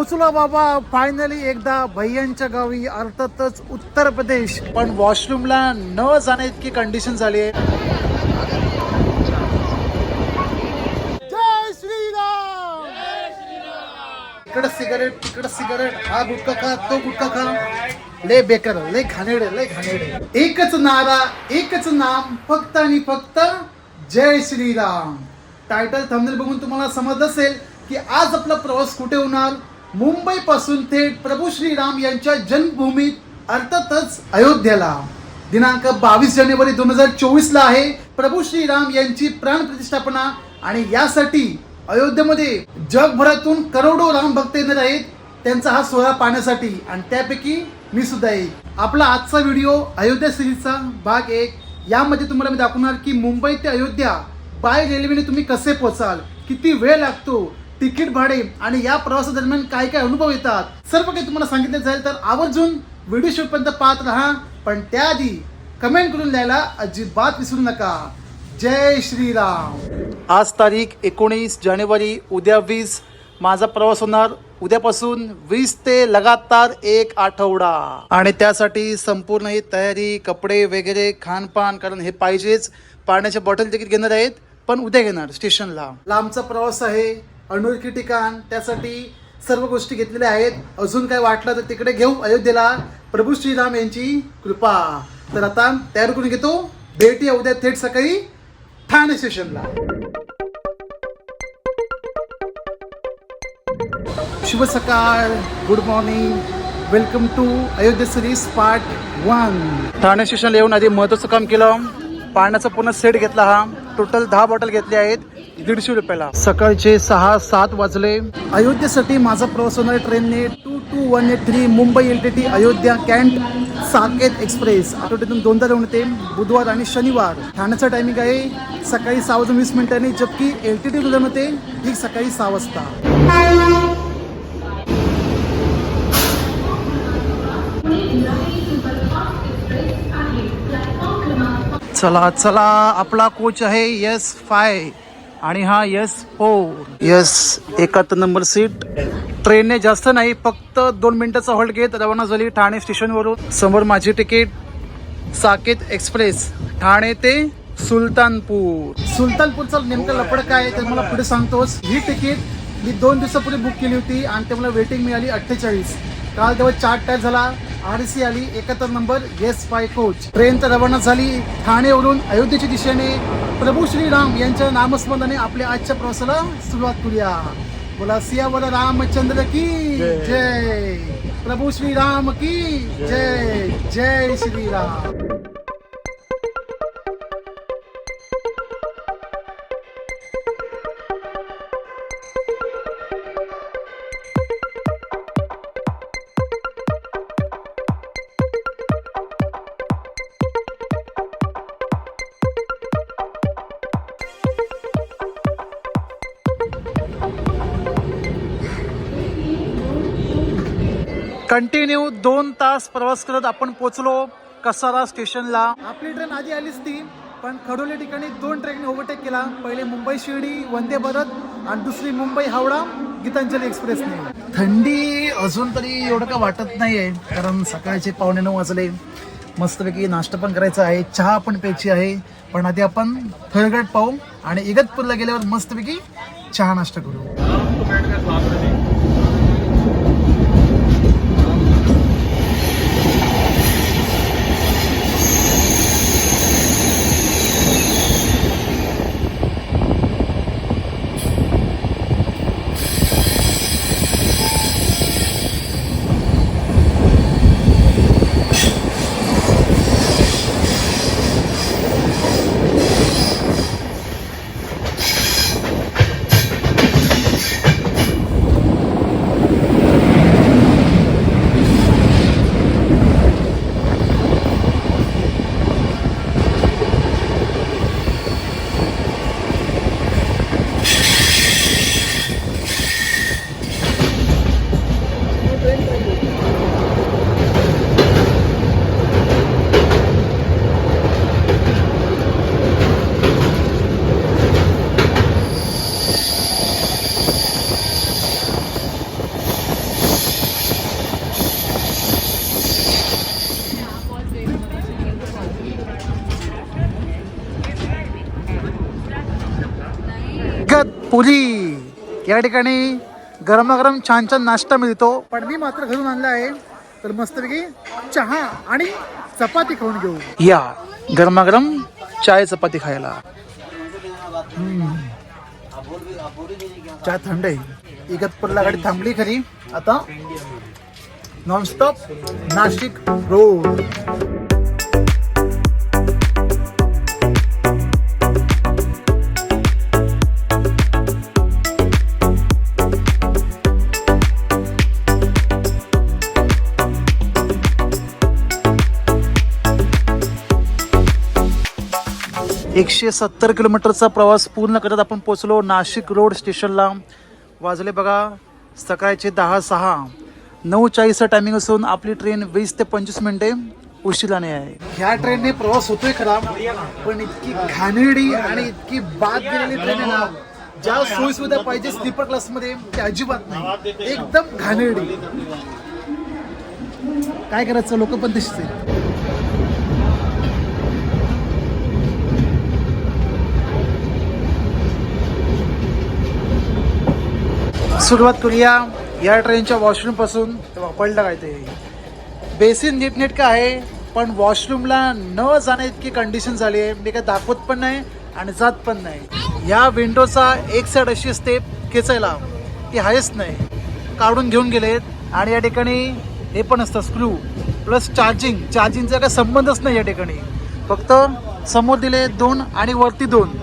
पोचलो बाबा. फायनली एकदा भैयांच्या गावी अर्थातच उत्तर प्रदेश. पण वॉशरूमला न जाण्या इतकी कंडिशन झाली आहे जय श्रीराम! इकडं सिगारेट तिकडं सिगारेट हा गुटखा खा तो गुटखा खा. लय बेकार ले घाणेडे लय घाणेडे एकच नारा एकच नाम फक्त आणि फक्त जय श्रीराम. टायटल थंबनेल बघून तुम्हाला समजलं असेल की आज आपला प्रवास कुठे होणार? मुंबईपासून थेट प्रभू श्रीराम यांच्या जन्मभूमीत अर्थातच अयोध्येला. दिनांक बावीस जानेवारी दोन हजार चोवीसला आहे प्रभू श्रीराम यांची प्राण प्रतिष्ठापना आणि यासाठी अयोध्येमध्ये जगभरातून करोडो राम भक्त येणार आहेत. त्यांचा हा सोहळा पाहण्यासाठी आणि त्यापैकी मी सुद्धा एक. आपला आजचा व्हिडिओ अयोध्या सिरीजचा भाग एक. यामध्ये तुम्हाला मी दाखवणार की मुंबई ते अयोध्या बाय रेल्वेने तुम्ही कसे पोचाल किती वेळ लागतो तिकीट भाडे आणि या प्रवासादरम्यान काय काय अनुभव येतात? सर्व काही तुम्हाला सांगितलं जाईल तर आवर्जून व्हिडिओ शेवटपर्यंत पाहत राहा. पण त्याआधी कमेंट करून लिहायला अजिबात विसरू नका. जय श्रीराम. आज तारीख एकोणीस जानेवारी उद्या वीस. माझा प्रवास होणार उद्यापासून वीस ते लगातार एक आठवडा. आणि त्यासाठी संपूर्ण ही तयारी कपडे वगैरे खानपान कारण हे पाहिजेच. पाण्याचे बॉटल तिकीट घेणार आहेत पण उद्या घेणार स्टेशनला. लांबचा प्रवास आहे. अनोळखी ठिकाण त्यासाठी सर्व गोष्टी घेतलेल्या आहेत. अजून काय वाटलं तर तिकडे घेऊ अयोध्येला. प्रभू श्रीराम यांची कृपा. तर आता तयार करून घेतो. भेटी उद्या थेट सकाळी ठाणे स्टेशनला. शुभ सकाळ. Good morning welcome to Ayodhya series part one Thane स्टेशनला येऊन आधी महत्वाचं काम केलं. पाण्याचा पूर्ण सेट घेतला हा. टोटल दहा बॉटल घेतले आहेत. दीडशे रुपयाला सकाळचे सहा सात वाजले. अयोध्येसाठी माझा प्रवास होणार आहे ट्रेनने two two one eight three Mumbai L T T Ayodhya cantt Saket express. आठवड्यातून दोनदा जाऊन येते. बुधवार आणि शनिवार. ठाण्याचा टायमिंग आहे. सकाळी सहा वाजून वीस मिनिटांनी जबकी एल टी टी जाऊन येते. ठीक सकाळी सहा वाजता. चला चला आपला कोच आहे यस फाय. आणि हा यस हो यस एकाहत्तर नंबर सीट. ट्रेनने जास्त नाही फक्त दोन मिनिटाचा हॉल्ट घेत रवाना झाली ठाणे स्टेशनवरून. समोर माझी तिकीट साकेत एक्सप्रेस ठाणे ते सुलतानपूर. सुलतानपूरचं नेमकं लपड काय आहे ते मला पुढे सांगतोस. ही तिकीट मी दोन दिवसापूर्वी बुक केली होती आणि ते मला वेटिंग मिळाली अठ्ठेचाळीस. काल तेव्हा चार्ट टायर झाला. आर सी आली एकाहत्तर number S five coach train तर रवाना झाली ठाणेवरून अयोध्येच्या दिशेने प्रभू श्रीराम यांच्या नामस्मरणाने आपल्या आजच्या प्रवासाला सुरुवात करूया. बोला सियावर रामचंद्र की जय. प्रभू श्रीराम की जय. जय श्रीराम. कंटिन्यू दोन तास प्रवास करत आपण पोचलो कसारा स्टेशनला. आपली ट्रेन आधी आलीच ती पण खडोली ठिकाणी दोन ट्रेनने ओव्हरटेक केला. पहिले मुंबई शिर्डी वंदे भारत आणि दुसरी मुंबई हावडा गीतांजली एक्सप्रेसने. थंडी अजून तरी एवढं का वाटत नाहीये कारण सकाळचे पावणे नऊ वाजले. मस्तपैकी नाश्ता पण करायचा आहे चहा पण प्यायची आहे. पण आधी आपण थरगड पाहू आणि इगतपूरला गेल्यावर मस्तपैकी चहा नाश्ता करू. या ठिकाणी गरमागरम छान छान नाश्ता मिळतो. पण मी मात्र घरून आणला आहे. तर मस्तपैकी चहा आणि चपाती खाऊन घेऊ. या गरमागरम चाय चपाती खायला. चहा थंड आहे. इगतपूरला गाडी थांबली खरी. आता नॉनस्टॉप नाशिक रोड एकशे सत्तर किलोमीटरचा प्रवास पूर्ण करत आपण पोचलो नाशिक रोड स्टेशनला. वाजले बघा सकाळचे दहा सहा. नऊ चाळीसचा टायमिंग असून आपली ट्रेन वीस ते पंचवीस मिनिटे उशिराने आहे. ह्या ट्रेनने प्रवास होतोय खरा पण इतकी घाणेरडी आणि इतकी बाद गेलेली ट्रेन आहे ना ज्या सोयी सुविधा पाहिजे स्लीपर क्लासमध्ये ते अजिबात नाही. एकदम घाणेरडी. काय करायचं लोक पण तशीच सुरुवात करूया. या ट्रेनच्या वॉशरूमपासून पडलं काय ते. बेसिन नीटनेटकं आहे पण वॉशरूमला न जाण्या इतकी कंडिशन झाली आहे. मी काय दाखवत पण नाही आणि जात पण नाही. या विंडोचा एक साईड अशी असते खेचायला ती आहेच नाही. काढून घेऊन गेलेत आणि या ठिकाणी हे पण असतं स्क्रू प्लस चार्जिंग चार्जिंगचा काही संबंधच नाही या ठिकाणी. फक्त समोर दिले दोन आणि वरती दोन.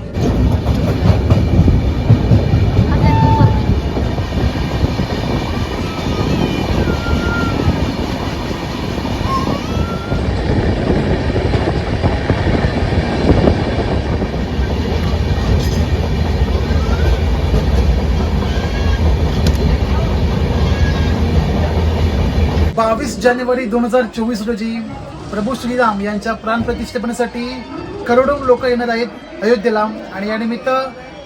बावीस जानेवारी दोन हजार चोवीस रोजी प्रभू श्रीराम यांच्या प्राण प्रतिष्ठेपणासाठी करोडो लोक येणार आहेत अयोध्येला आणि यानिमित्त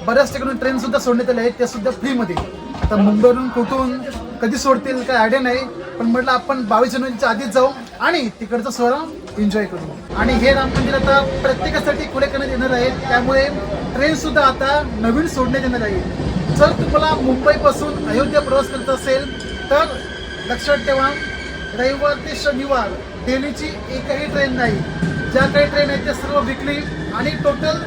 बऱ्याच ठिकाणी ट्रेन सुद्धा सोडण्यात आल्या आहेत त्या सुद्धा फ्रीमध्ये आता मुंबईवरून कुठून कधी सोडतील काय आयडिया नाही पण म्हटलं आपण बावीस जानेवारीच्या आधीच जाऊ आणि तिकडचा सोहळा एन्जॉय करू. आणि हे राम मंदिर आता प्रत्येकासाठी खुले करण्यात येणार आहे त्यामुळे ट्रेन सुद्धा आता नवीन सोडण्यात येणार आहे. जर तुम्हाला मुंबईपासून अयोध्या प्रवास करत असेल तर लक्षात ठेवा रविवार ते शनिवार डेलीची एकही ट्रेन नाही. ज्या काही ट्रेन आहेत त्या सर्व विकली आणि टोटल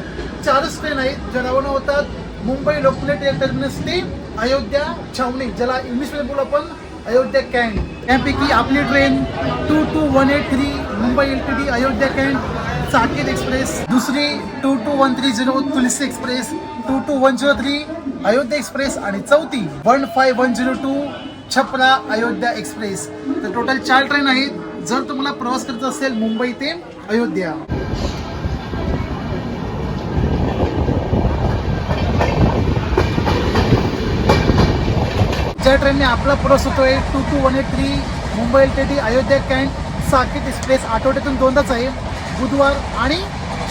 चारच ट्रेन आहेत. ज्या रवाना होतात. मुंबई लोकमान्य टर्मिनस ते अयोध्या छावणी ज्याला इंग्लिशमध्ये बोलू आपण अयोध्या कॅन्ट त्यापैकी आपली train two two one eight three Mumbai L T D Ayodhya cantt Saket express दुसरी two two one three zero Tulsi express two two one zero three Ayodhya express आणि चौथी one five one zero two Chhapra Ayodhya express. तर total चार train आहेत. जर तुम्हाला प्रवास करायचा असेल मुंबई ते अयोध्या. ज्या ट्रेनने आपला प्रवास होतोय two two one eight three Mumbai L T T Ayodhya cantt Saket express आठवड्यातून दोनदाच आहे. बुधवार आणि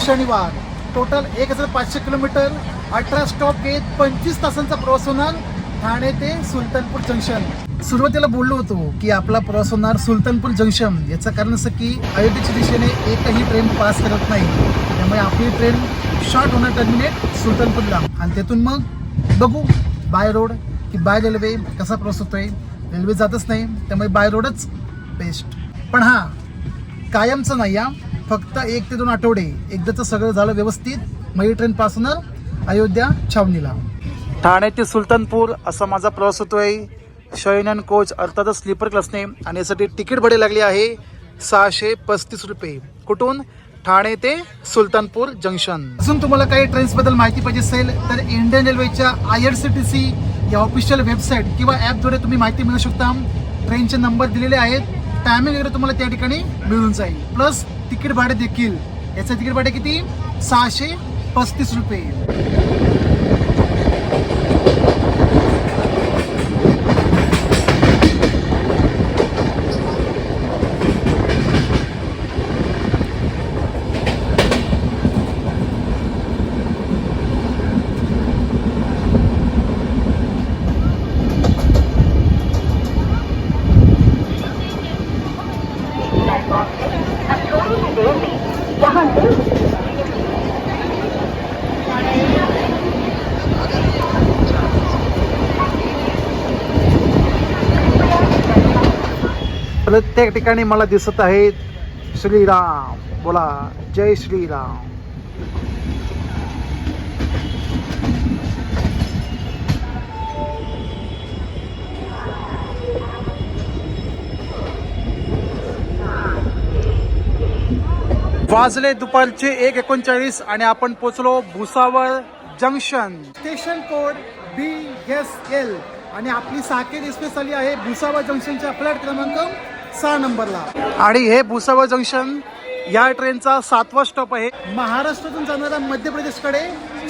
शनिवार. टोटल एक हजार पाचशे किलोमीटर अठरा स्टॉप घेत पंचवीस तासांचा प्रवास होणार ठाणे ते सुलतानपूर जंक्शन. सुरुवातीला बोललो होतो की आपला प्रवास होणार सुलतानपूर जंक्शन. याचं कारण असं की अयोध्येच्या दिशेने एकही ट्रेन पास करत नाही. त्यामुळे आपली ट्रेन शॉर्ट होणार टर्मिनेट सुलतानपूरला. आणि त्यातून मग बघू बाय रोड की बाय रेल्वे कसा प्रवास होतोय. रेल्वे जातच नाही त्यामुळे बाय रोडच बेस्ट पण हां कायमचं नाही या फक्त एक ते दोन आठवडे. एकदाचं सगळं झालं व्यवस्थित. मग ट्रेन पास होणार अयोध्या छावणीला ठाणे ते सुलतानपूर असा माझा प्रवास होतोय. शयनन कोच अर्थातच स्लीपर क्लासने आणि यासाठी तिकीट भाडे लागले आहे सहाशे पस्तीस रुपये. कुठून? ठाणे ते सुलतानपूर जंक्शन. अजून तुम्हाला काही ट्रेन्सबद्दल माहिती पाहिजे असेल तर इंडियन रेल्वेच्या I R C T C या ऑफिशियल वेबसाईट किंवा ॲपद्वारे तुम्ही माहिती मिळू शकता. ट्रेनचे नंबर दिलेले आहेत. टायमिंग वगैरे तुम्हाला त्या ठिकाणी मिळून जाईल. प्लस तिकीट भाडे देखील. याचं तिकीट भाडे किती? सहाशे पस्तीस रुपये. प्रत्येक ठिकाणी मला दिसत आहेत. श्रीराम बोला. जय श्रीराम. वाजले दुपारचे एक एकोणचाळीस आणि आपण पोचलो Bhusawal junction. Station code B S L. आणि आपली साकेत एक्सप्रेस आली आहे भुसावळ जंक्शनच्या फ्लॅट क्रमांक सहा नंबरला. आणि हे भुसावळ जंक्शन या ट्रेनचा सातवा स्टॉप आहे. महाराष्ट्रातून जाणारा मध्य प्रदेशकडे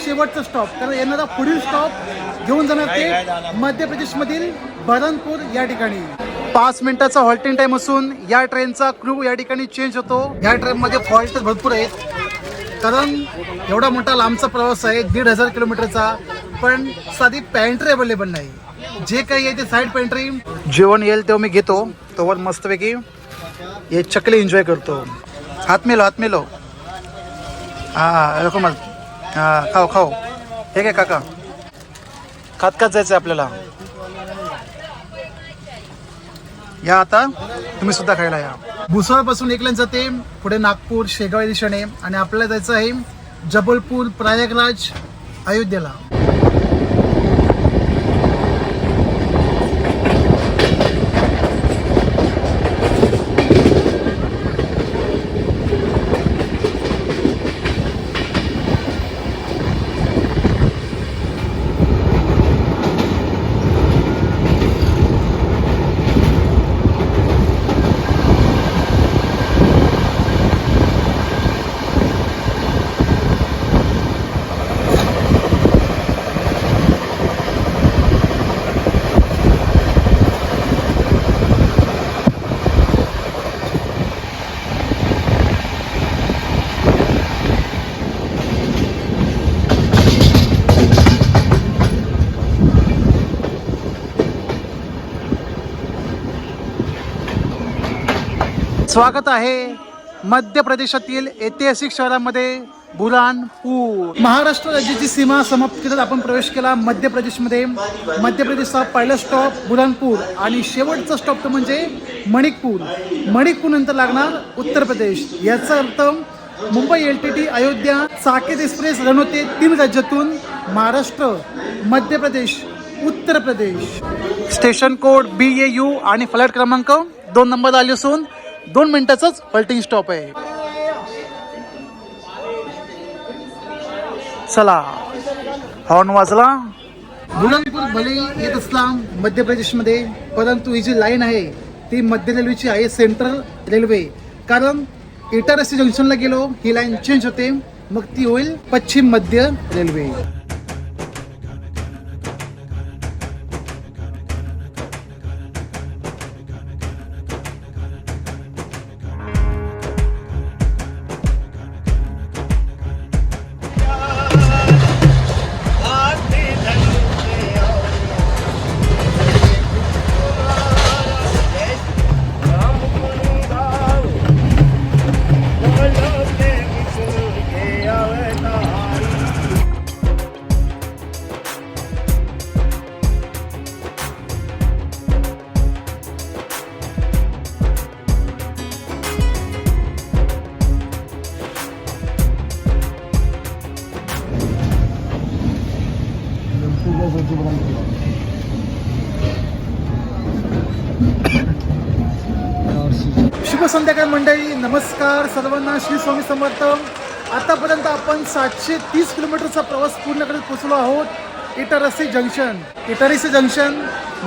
शेवटचा स्टॉप कारण येणारा पुढील स्टॉप घेऊन जाणार ते मध्य प्रदेशमधील बरणपूर या ठिकाणी. पाच मिनिटाचा हॉल्टिंग टाइम असून या ट्रेनचा क्रू या ठिकाणी चेंज होतो. या ट्रेनमध्ये फॉल्ट भरपूर आहेत. कारण एवढा मोठा लांबचा प्रवास आहे दीड हजार किलोमीटरचा. पण साधी पॅन्ट्री अवेलेबल नाही. जे काही आहे ते साईड पॅन्ट्री जेवण येईल तेव्हा मी घेतो. तोवर मस्तपैकी हे चकली एन्जॉय करतो. हात मेलो हात मेलो. हां रको मग हा खाऊ खाऊ हे काय काका? खात खात जायचं आपल्याला. या आता तुम्ही सुद्धा खायला या. भुसावळपासून एक जाते पुढे नागपूर शेगाव दिशेने आणि आपल्याला जायचं आहे जबलपूर प्रयागराज अयोध्येला. स्वागत आहे मध्य प्रदेशातील ऐतिहासिक शहरामध्ये बुरानपूर महाराष्ट्र राज्याची सीमा समाप्त करत आपण प्रवेश केला मध्य प्रदेशमध्ये. मध्य प्रदेशचा पहिला स्टॉप बुरानपूर आणि शेवटचा स्टॉप तो म्हणजे मणिकपूर. मणिकपूर नंतर लागणार उत्तर प्रदेश. याचा अर्थ Mumbai L T T Ayodhya Saket express रणवते तीन राज्यातून Maharashtra Madhya Pradesh Uttar Pradesh. Station code B A U आणि फ्लॅट क्रमांक दोन नंबर आले असून दोन मिनिटाचाच हॉल्टिंग स्टॉप आहे. चला हॉर्न वाजला. बुलंदपूर भले येत असला मध्य प्रदेशमध्ये परंतु ही जी लाईन आहे ती मध्य रेल्वेची आहे सेंट्रल रेल्वे. कारण इटारसी जंक्शनला गेलो ही लाईन चेंज होते मग ती होईल पश्चिम मध्य रेल्वे. नमस्कार सर्वांना श्री स्वामी समर्थ. आतापर्यंत आपण सातशे तीस किलोमीटरचा प्रवास पूर्णकडे पोचलो आहोत इटारसी जंक्शन. इटारसी जंक्शन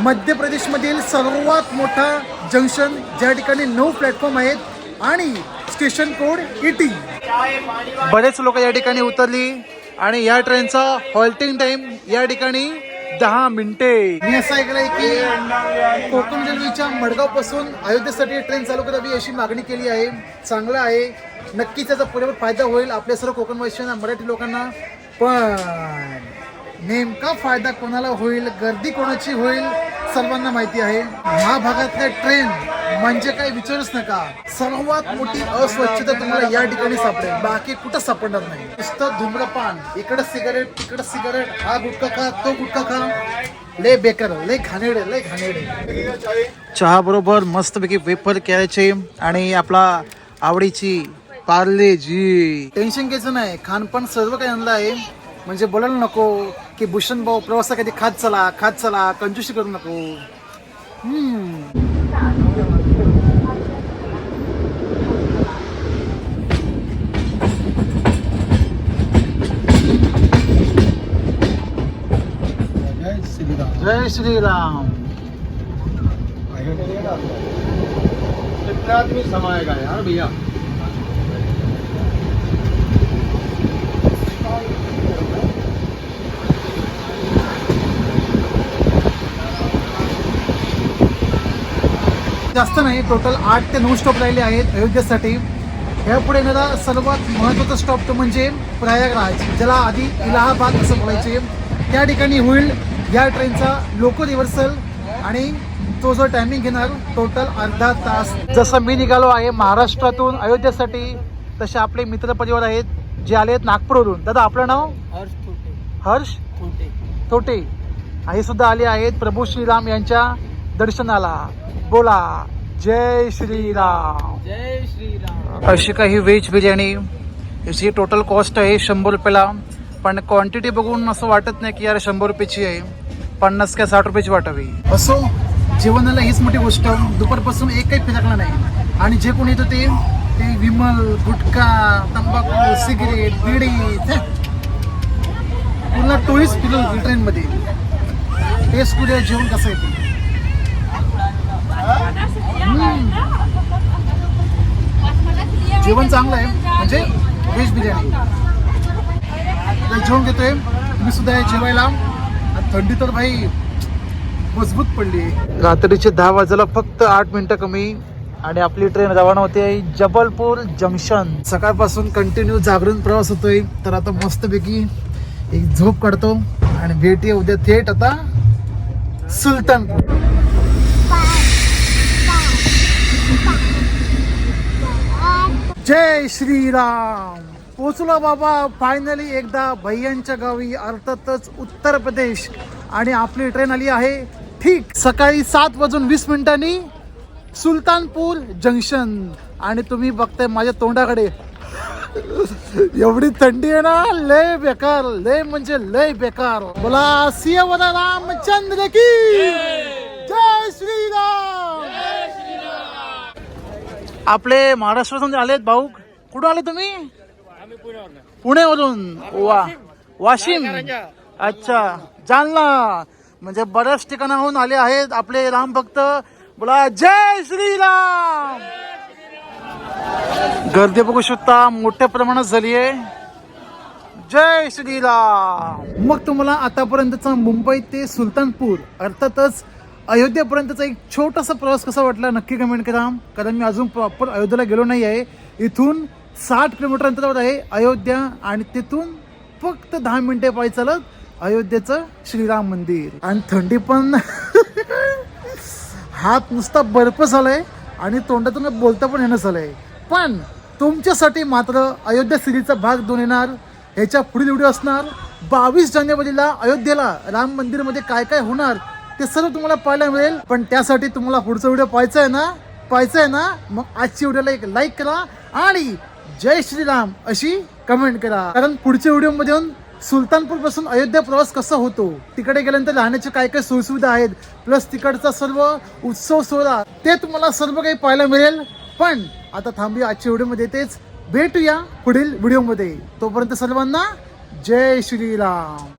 मध्य प्रदेशमधील सर्वात मोठा जंक्शन ज्या ठिकाणी नऊ प्लॅटफॉर्म आहेत आणि स्टेशन कोड इटी. बरेच लोक या ठिकाणी उतरली आणि या ट्रेनचा हॉल्टिंग टाईम या ठिकाणी दहा मिनिटे. मी असं ऐकलंय की कोकण रेल्वेच्या मडगावपासून अयोध्येसाठी ट्रेन चालू करावी अशी मागणी केली आहे. चांगलं आहे. नक्कीच त्याचा पुरेपूर फायदा होईल आपल्या सर्व कोकणवासियांना मराठी लोकांना. पण नेमका फायदा कोणाला होईल गर्दी कोणाची होईल सर्वांना माहिती आहे. महाभागातल्या भागातल्या ट्रेन म्हणजे काही विचारूच नका. सर्वात मोठी अस्वच्छता तुम्हाला या ठिकाणी सापडेल. बाकी कुठं सापडणार नाही. नुसतं धूम्रपान. इकडं सिगारेट तिकडं सिगारेट. हा गुटखा खा तो गुटखा खा. लय बेकार लय घाणेडे लय घाणेडे चहा बरोबर मस्तपैकी वेफर केळ्याचे आणि आपला आवडीची पार्ले जी. टेन्शन घ्यायचं नाही. खानपान सर्व काही आणलं आहे. म्हणजे बोलायला नको की भूषण भाऊ प्रवासा कधी खात चला खात चला कंजूशी करू नको. हम्म. जय श्री राम जय श्रीराम. कितना आदमी समाएगा यार भैया? जास्त नाही टोटल आठ ते नऊ स्टॉप राहिले आहेत अयोध्येसाठी. ह्यापुढे येणारा सर्वात महत्त्वाचा स्टॉप तो म्हणजे प्रयागराज ज्याला आधी इलाहाबाद असं बोलायचे. त्या ठिकाणी होईल या ट्रेनचा लोको रिव्हर्सल आणि तो जो टायमिंग घेणार टोटल अर्धा तास. जसं मी निघालो आहे महाराष्ट्रातून अयोध्येसाठी तसे आपले मित्रपरिवार आहेत जे आले आहेत नागपूरवरून. दादा आपलं नाव? हर्ष थोटे हर्ष थोटे तोटे. हे सुद्धा आले आहेत. प्रभू श्रीराम यांच्या दर्शनाला. बोला. जय श्रीराम. जय श्रीराम. अशी काही व्हेज बिर्याणी. याची टोटल कॉस्ट आहे शंभर रुपयाला. पण क्वांटिटी बघून असं वाटत नाही की यार शंभर रुपयाची आहे. पन्नास काय साठ रुपयाची वाटावी. असो जेवणाला हीच मोठी गोष्ट. दुपारपासून एक काही फिरकला नाही. आणि जे कोणी येतं ते ते विमल गुटखा तंबाखू सिगरेट बिडी पूर्ण टोळीच फिरवली ट्रेनमध्ये टेस्ट करूया जेवण कसं येते जेवण चांगलं आहे. म्हणजे व्हेज बिर्याणी. जेवण घेतोय. मी सुद्धा आहे जेवायला. थंडी तर भाई मजबूत पडली. रात्रीचे दहा वाजायला फक्त आठ मिनिटं कमी. आणि आपली ट्रेन रवाना होते जबलपूर जंक्शन सकाळपासून कंटिन्यू जागरण प्रवास होतोय. तर आता मस्तपैकी एक झोप काढतो. आणि भेटी उद्या थेट आता सुलतानपूर. जय श्रीराम. पोचलो बाबा फायनली एकदा भैयांच्या गावी अर्थातच उत्तर प्रदेश. आणि आपली ट्रेन आली आहे ठीक सकाळी सात वाजून वीस मिनिटांनी सुलतानपूर जंक्शन आणि तुम्ही बघताय माझ्या तोंडाकडे. एवढी थंडी आहे ना लय बेकार लय म्हणजे लय बेकार. बोला सियावरा रामचंद्र की जय श्रीराम. आपले महाराष्ट्रातून आलेत भाऊ. कुठून आले तुम्ही? पुणेवरून वा वाशिम. अच्छा जालना. म्हणजे बऱ्याच ठिकाणाहून आले आहेत आपले राम भक्त. बोला जय श्रीराम. गर्दी बघू शकता मोठ्या प्रमाणात झाली आहे. जय श्रीराम. मग तुम्हाला आतापर्यंतचा मुंबई ते सुलतानपूर अर्थातच अयोध्येपर्यंतचा एक छोटासा प्रवास कसा वाटला? नक्की कमेंट करा. कारण मी अजून प्रॉपर अयोध्येला गेलो नाही आहे इथून साठ किलोमीटर अंतरावर आहे अयोध्या आणि तिथून फक्त दहा मिनिटे पायी चालत अयोध्येचं श्रीराम मंदिर. आणि थंडी पण हात नुसता बर्फ झालाय आणि तोंडातून बोलता पण येणं झालंय. पण तुमच्यासाठी मात्र अयोध्या सिरीजचा भाग दोन येणार. ह्याच्या पुढील व्हिडिओ असणार. बावीस जानेवारीला अयोध्येला राम मंदिरमध्ये काय काय होणार ते सर्व तुम्हाला पाहायला मिळेल. पण त्यासाठी तुम्हाला पुढचा व्हिडिओ पाहायचा आहे ना पाहायचा आहे ना मग आजची व्हिडिओला एक लाईक करा आणि जय श्रीराम अशी कमेंट करा. कारण पुढच्या व्हिडिओमध्ये येऊन सुलतानपूरपासून अयोध्या प्रवास कसा होतो तिकडे गेल्यानंतर राहण्याचे काय काय सोयीसुविधा आहेत प्लस तिकडचा सर्व उत्सव सोहळा ते तुम्हाला सर्व काही पाहायला मिळेल. पण आता थांबूया आजच्या व्हिडिओमध्ये तेच. भेटूया पुढील व्हिडिओमध्ये. तोपर्यंत सर्वांना जय श्रीराम.